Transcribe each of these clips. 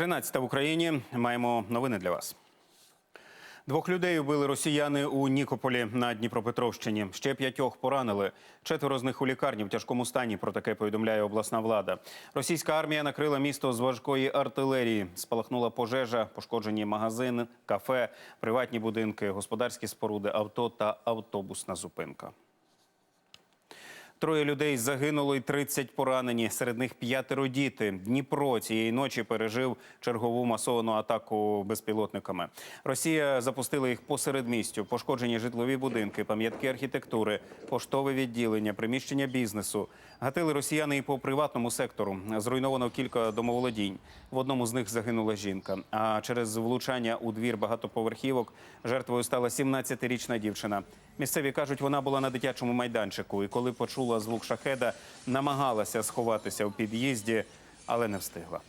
13 в Україні. Маємо новини для вас. Двох людей вбили росіяни у Нікополі на Дніпропетровщині. Ще п'ятьох поранили. Четверо з них у лікарні в тяжкому стані. Про таке повідомляє обласна влада. Російська армія накрила місто з важкої артилерії. Спалахнула пожежа, пошкоджені магазини, кафе, приватні будинки, господарські споруди, авто та автобусна зупинка. Троє людей загинуло і 30 поранені. Серед них п'ятеро діти. Дніпро цієї ночі пережив чергову масовану атаку безпілотниками. Росія запустила їх посеред містю. Пошкоджені житлові будинки, пам'ятки архітектури, поштове відділення, приміщення бізнесу. Гатили росіяни і по приватному сектору. Зруйновано кілька домоволодінь. В одному з них загинула жінка. А через влучання у двір багатоповерхівок жертвою стала 17-річна дівчина. Місцеві кажуть, вона була на дитячому майданчику, і коли почула звук шахеда, намагалася сховатися у під'їзді, але не встигла.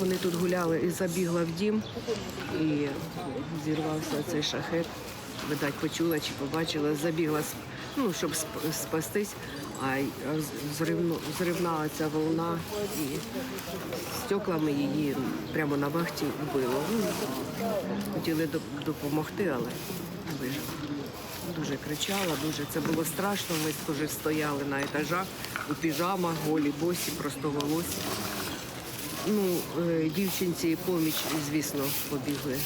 Вони тут гуляли і забігла в дім, і зірвався цей шахет. Видать, почула чи побачила, забігла, ну, щоб сп- спастись, а й зривну, зривна ця волна і стеклами її прямо на вахті вбило. Ну, хотіли доп- допомогти, але вижила. Дуже кричала, дуже це було страшно. Ми теж стояли на етажах у піжамах, голі, босі, просто волосся. Ну, е, дівчинці поміч, звісно, побігли.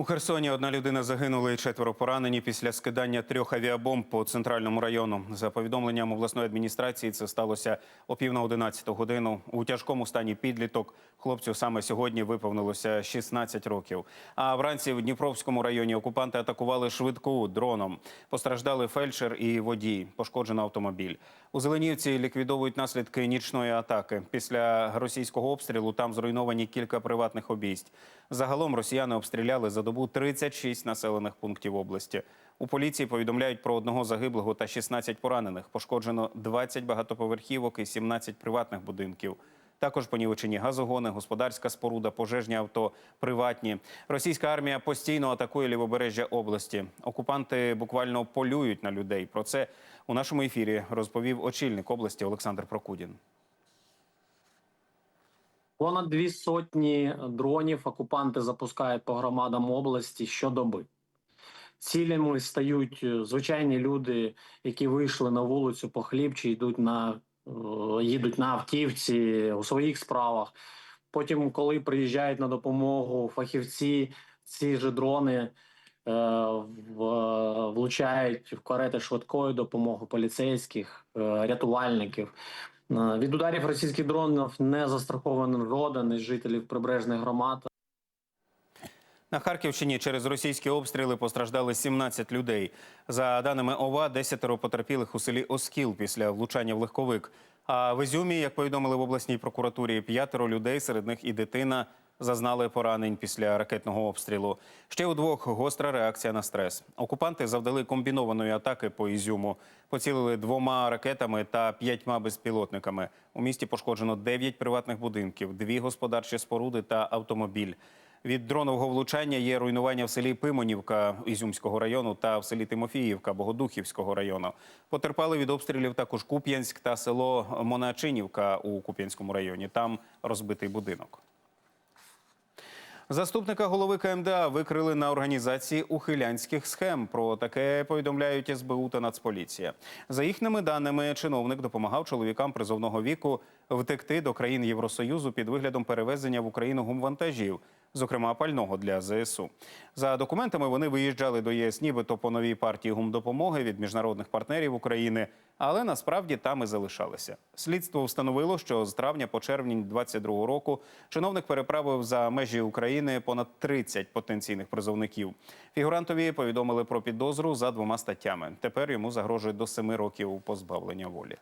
У Херсоні одна людина загинула і четверо поранені після скидання трьох авіабомб по центральному району. За повідомленням обласної адміністрації, це сталося о пів на 11 годину. У тяжкому стані підліток. Хлопцю саме сьогодні виповнилося 16 років. А вранці в Дніпровському районі окупанти атакували швидку дроном. Постраждали фельдшер і водій. Пошкоджено автомобіль. У Зеленівці ліквідовують наслідки нічної атаки. Після російського обстрілу там зруйновані кілька приватних обійсть. Загалом росіяни обстріляли за добу 36 населених пунктів області. У поліції повідомляють про одного загиблого та 16 поранених. Пошкоджено 20 багатоповерхівок і 17 приватних будинків. Також понівечені газогони, господарська споруда, пожежні авто, приватні. Російська армія постійно атакує лівобережжя області. Окупанти буквально полюють на людей. Про це у нашому ефірі розповів очільник області Олександр Прокудін. Понад дві сотні дронів окупанти запускають по громадам області щодоби. Цілями стають е, звичайні люди, які вийшли на вулицю по хліб чи йдуть на е, їдуть на автівці у своїх справах. Потім, коли приїжджають на допомогу фахівці, ці ж дрони е, влучають в карети швидкої допомоги поліцейських, е, рятувальників. Е, Від ударів російських дронів не застрахований жоден із жителів прибережних громад. На Харківщині через російські обстріли постраждали 17 людей. За даними ОВА, десятеро потерпілих у селі Оскіл після влучання в легковик. А в Ізюмі, як повідомили в обласній прокуратурі, п'ятеро людей, серед них і дитина, зазнали поранень після ракетного обстрілу. Ще у двох гостра реакція на стрес. Окупанти завдали комбінованої атаки по Ізюму. Поцілили двома ракетами та п'ятьма безпілотниками. У місті пошкоджено 9 приватних будинків, дві господарчі споруди та автомобіль. Від дронового влучання є руйнування в селі Пимонівка Ізюмського району та в селі Тимофіївка Богодухівського району. Потерпали від обстрілів також Куп'янськ та село Моначинівка у Куп'янському районі. Там розбитий будинок. Заступника голови КМДА викрили на організації ухилянських схем. Про таке повідомляють СБУ та Нацполіція. За їхніми даними, чиновник допомагав чоловікам призовного віку втекти до країн Євросоюзу під виглядом перевезення в Україну гумвантажів, зокрема пального для ЗСУ. За документами вони виїжджали до ЄС, нібито по новій партії гумдопомоги від міжнародних партнерів України, але насправді там і залишалися. Слідство встановило, що з травня по червень 2022 року чиновник переправив за межі України понад 30 потенційних призовників. Фігурантові повідомили про підозру за двома статтями. Тепер йому загрожує до семи років позбавлення волі.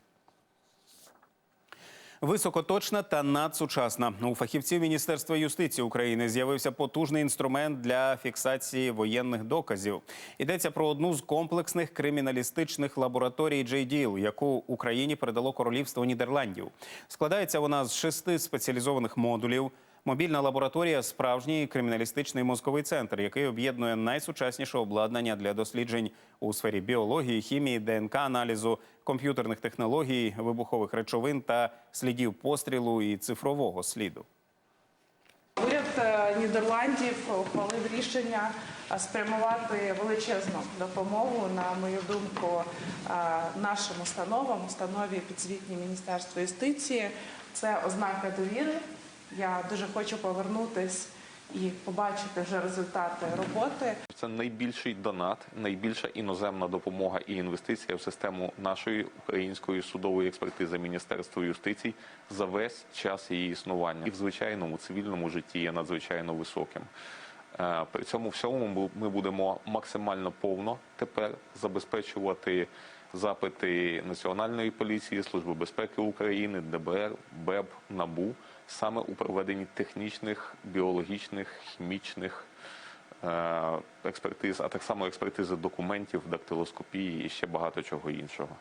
Високоточна та надсучасна у фахівців Міністерства юстиції України з'явився потужний інструмент для фіксації воєнних доказів. Йдеться про одну з комплексних криміналістичних лабораторій JDL, яку Україні передало Королівство Нідерландів. Складається вона з шести спеціалізованих модулів. Мобільна лабораторія справжній криміналістичний мозковий центр, який об'єднує найсучасніше обладнання для досліджень у сфері біології, хімії, ДНК аналізу, комп'ютерних технологій, вибухових речовин та слідів пострілу і цифрового сліду. Уряд е, Нідерландів ухвалив рішення е, спрямувати величезну допомогу, на мою думку, е, нашим установам, установі підзвітній Міністерству юстиції. Це ознака довіри. Я дуже хочу повернутись і побачити вже результати роботи. Це найбільший донат, найбільша іноземна допомога і інвестиція в систему нашої української судової експертизи Міністерства юстиції за весь час її існування. І в звичайному цивільному житті є надзвичайно високим. Е, При цьому всьому ми- ми будемо максимально повно тепер забезпечувати запити Національної поліції, Служби безпеки України, ДБР, БЕБ, НАБУ саме у проведенні технічних, біологічних, хімічних е, експертиз, а так само експертизи документів, дактилоскопії і ще багато чого іншого.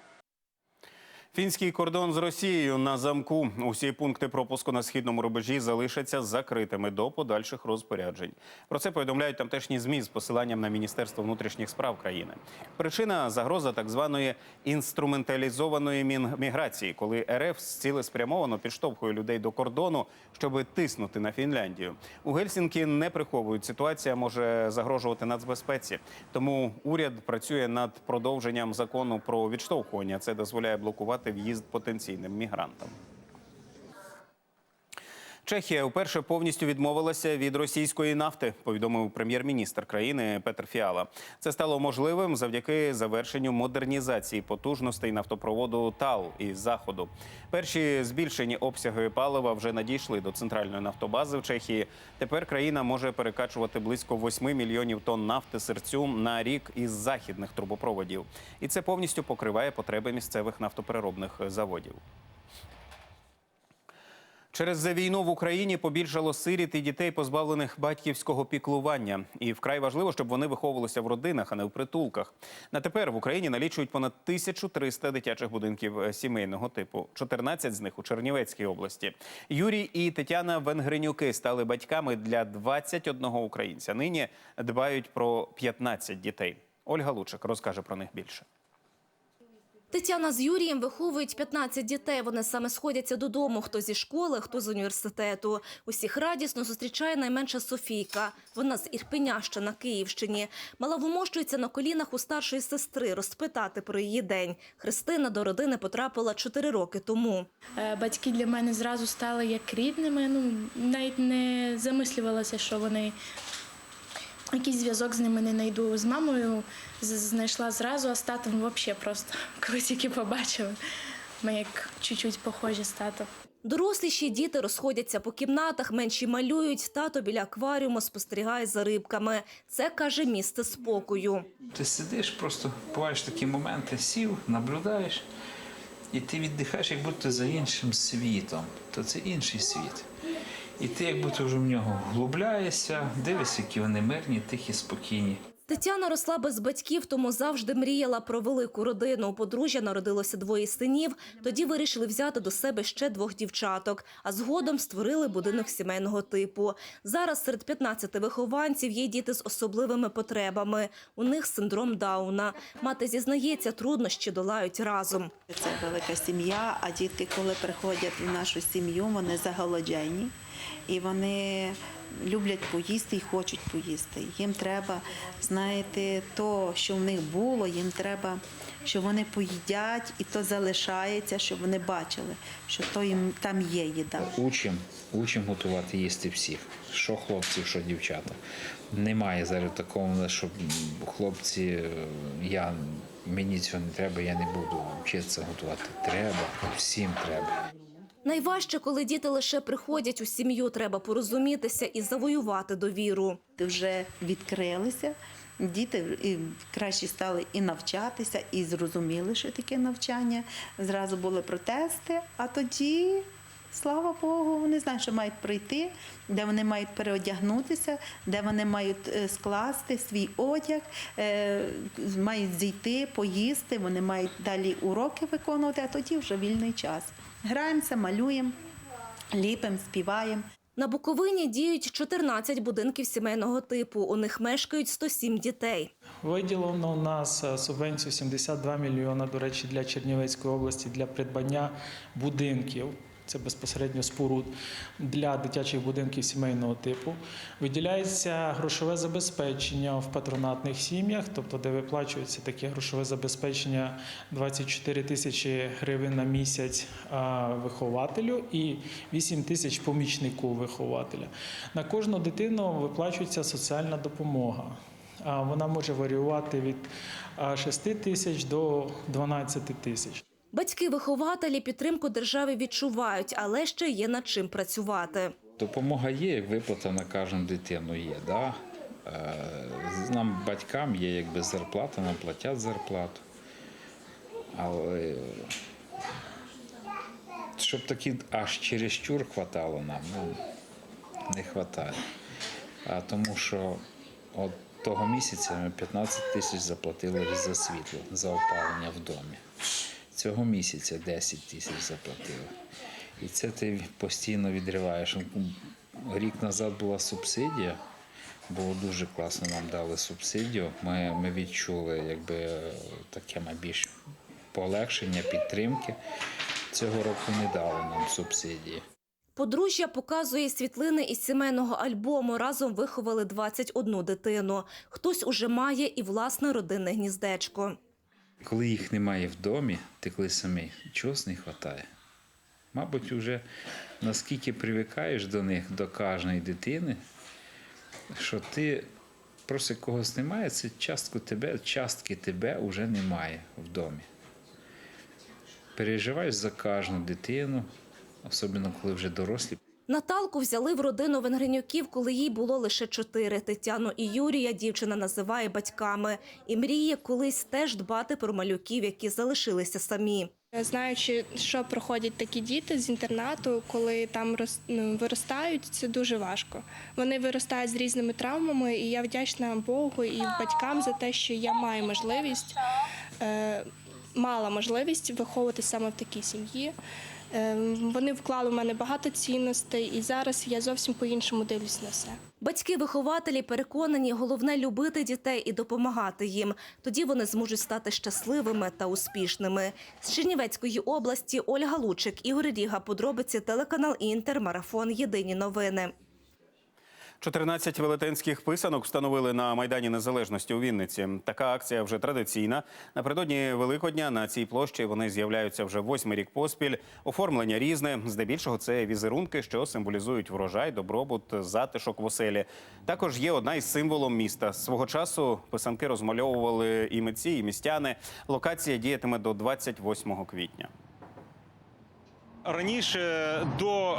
Фінський кордон з Росією на замку. Усі пункти пропуску на східному рубежі залишаться закритими до подальших розпоряджень. Про це повідомляють тамтешні змі з посиланням на Міністерство внутрішніх справ країни. Причина загроза так званої інструменталізованої міграції, коли РФ цілеспрямовано підштовхує людей до кордону, щоб тиснути на Фінляндію. У Гельсінкі не приховують ситуація може загрожувати нацбезпеці. Тому уряд працює над продовженням закону про відштовхування. Це дозволяє блокувати в'їзд потенційним мігрантам. Чехія вперше повністю відмовилася від російської нафти, повідомив прем'єр-міністр країни Петр Фіала. Це стало можливим завдяки завершенню модернізації потужностей нафтопроводу ТАЛ із заходу. Перші збільшені обсяги палива вже надійшли до центральної нафтобази в Чехії. Тепер країна може перекачувати близько 8 мільйонів тонн нафти серцю на рік із західних трубопроводів. І це повністю покриває потреби місцевих нафтопереробних заводів. Через війну в Україні побільшало сиріт і дітей, позбавлених батьківського піклування. І вкрай важливо, щоб вони виховувалися в родинах, а не в притулках. На тепер в Україні налічують понад 1300 дитячих будинків е, сімейного типу. 14 з них у Чернівецькій області. Юрій і Тетяна Венгренюки стали батьками для 21 українця. Нині дбають про 15 дітей. Ольга Лучик розкаже про них більше. Тетяна з Юрієм виховують 15 дітей. Вони саме сходяться додому, хто зі школи, хто з університету. Усіх радісно зустрічає найменша Софійка. Вона з Ірпеня, що на Київщині. Мала вмощується на колінах у старшої сестри розпитати про її день. Христина до родини потрапила 4 роки тому. Е, Батьки для мене зразу стали як рідними. Ну навіть не замислювалася, що вони якийсь зв'язок з ними не знайду. З мамою знайшла зразу, а з татом взагалі просто коли тільки побачила. Ми як чуть-чуть похожі з татом. Доросліші діти розходяться по кімнатах, менші малюють. Тато біля акваріуму спостерігає за рибками. Це, каже, місце спокою. Ти сидиш, просто буваєш такі моменти, сів, наблюдаєш, і ти віддихаєш, як будто за іншим світом. То це інший світ. І ти якби ти вже в нього вглубляєшся, дивишся, які вони мирні, тихі, спокійні. Тетяна росла без батьків, тому завжди мріяла про велику родину. У подружжя народилося двоє синів. Тоді вирішили взяти до себе ще двох дівчаток, а згодом створили будинок сімейного типу. Зараз серед 15 вихованців є діти з особливими потребами. У них синдром Дауна. Мати зізнається, труднощі долають разом. Це велика сім'я, а дітки, коли приходять в нашу сім'ю, вони заголоджені і вони люблять поїсти і хочуть поїсти. Їм треба, знаєте, то, що в них було, їм треба, що вони поїдять, і то залишається, щоб вони бачили, що то їм там є їда. Учим, учим готувати їсти всіх. Що хлопців, що дівчата. Немає зараз такого, щоб хлопці, я, мені цього не треба, я не буду вчитися готувати. Треба, всім треба. Найважче, коли діти лише приходять у сім'ю, треба порозумітися і завоювати довіру. вже відкрилися. Діти краще стали і навчатися, і зрозуміли, що таке навчання. Зразу були протести, а тоді, слава Богу, вони знають, що мають прийти, де вони мають переодягнутися, де вони мають е, скласти свій одяг, е, мають зійти, поїсти, вони мають далі уроки виконувати, а тоді вже вільний час. Граємося, малюємо, ліпимо, співаємо. На Буковині діють 14 будинків сімейного типу. У них мешкають 107 дітей. Виділено у нас е, субвенцію 72 мільйона, до речі, для Чернівецької області для придбання будинків. Це безпосередньо споруд для дитячих будинків сімейного типу. Виділяється грошове забезпечення в патронатних сім'ях, тобто де виплачується таке грошове забезпечення 24 тисячі гривень на місяць вихователю і 8 тисяч помічнику вихователя. На кожну дитину виплачується соціальна допомога. Вона може варіювати від а, 6 тисяч до 12 тисяч. Батьки-вихователі підтримку держави відчувають, але ще є над чим працювати. Допомога є, виплата на кожну дитину є. Да? Е, Нам, батькам, є якби зарплата, нам платять зарплату. Але щоб таки аж чересчур хватало нам, ну, не вистачає. А тому що от того місяця ми 15 тисяч заплатили за світло, за опалення в домі. Цього місяця 10 тисяч заплатили. І це ти постійно відриваєш. Рік назад була субсидія, було дуже класно, нам дали субсидію. Ми, ми відчули якби, таке ма, більш полегшення, підтримки. Цього року не дали нам субсидії. Подружжя показує світлини із сімейного альбому. Разом виховали 21 дитину. Хтось уже має і власне родинне гніздечко. Коли їх немає в домі, ти коли самий, чогось не вистачає. Мабуть, вже наскільки привикаєш до них, до кожної дитини, що ти просто когось немає, це частку тебе, частки тебе вже немає в домі. Переживаєш за кожну дитину, особливо коли вже дорослі. Наталку взяли в родину Венгренюків, коли їй було лише чотири. Тетяну і Юрія дівчина називає батьками і мріє колись теж дбати про малюків, які залишилися самі. Знаючи, що проходять такі діти з інтернату, коли там ну, виростають, це дуже важко. Вони виростають з різними травмами, і я вдячна Богу і батькам за те, що я маю можливість, е, мала можливість виховувати саме в такій сім'ї. Е, вони вклали в мене багато цінностей, і зараз я зовсім по-іншому дивлюсь на все. Батьки-вихователі переконані, головне любити дітей і допомагати їм. Тоді вони зможуть стати щасливими та успішними. З Чернівецької області Ольга Лучик, Ігор Ріга, подробиці телеканал Інтер, марафон. Єдині новини. 14 велетенських писанок встановили на Майдані Незалежності у Вінниці. Така акція вже традиційна. Напередодні Великодня на цій площі вони з'являються вже восьмий рік поспіль. Оформлення різне. Здебільшого це візерунки, що символізують врожай, добробут, затишок в оселі. Також є одна із символом міста. Свого часу писанки розмальовували і митці, і містяни. Локація діятиме до 28 квітня. Раніше до е,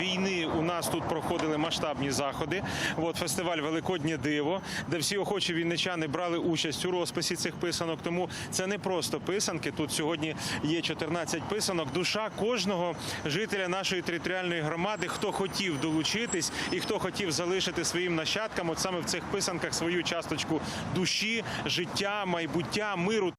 війни у нас тут проходили масштабні заходи. От фестиваль Великоднє диво, де всі охочі вінничани брали участь у розписі цих писанок. Тому це не просто писанки. Тут сьогодні є 14 писанок. Душа кожного жителя нашої територіальної громади, хто хотів долучитись і хто хотів залишити своїм нащадкам, от саме в цих писанках свою часточку душі, життя, майбуття, миру.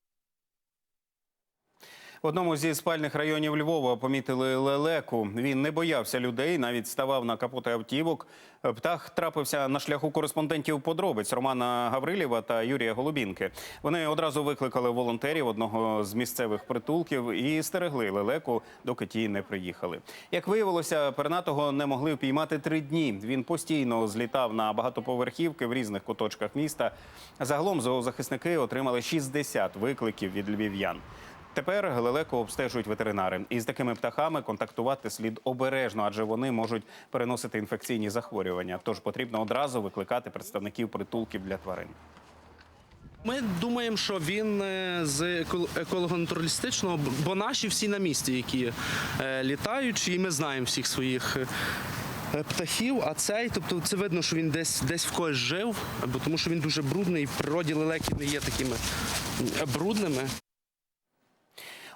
В одному зі спальних районів Львова помітили лелеку. Він не боявся людей, навіть ставав на капоти автівок. Птах трапився на шляху кореспондентів подробиць Романа Гаврилєва та Юрія Голубінки. Вони одразу викликали волонтерів одного з місцевих притулків і стерегли лелеку, доки ті не приїхали. Як виявилося, пернатого не могли впіймати три дні. Він постійно злітав на багатоповерхівки в різних куточках міста. Загалом зоозахисники отримали 60 викликів від львів'ян. Тепер лелеку обстежують ветеринари. І з такими птахами контактувати слід обережно, адже вони можуть переносити інфекційні захворювання. Тож потрібно одразу викликати представників притулків для тварин. Ми думаємо, що він е, з еко- бо наші всі на місці, які е, літають, і ми знаємо всіх своїх. е, Птахів, а цей, тобто це видно, що він десь десь в когось жив, бо тому що він дуже брудний, в природі лелеки не є такими брудними.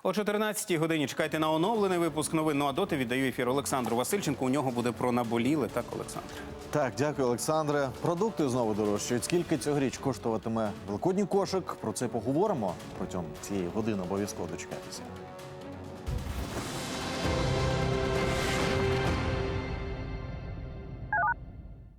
О 14-й годині чекайте на оновлений випуск новин. Ну а доти віддаю ефір Олександру Васильченку. У нього буде про наболіли. Так, Олександр. Так, дякую, Олександре. Продукти знову дорожчають. Скільки цьогоріч коштуватиме великодній кошик? Про це поговоримо протягом цієї години. Обов'язково дочекайтеся.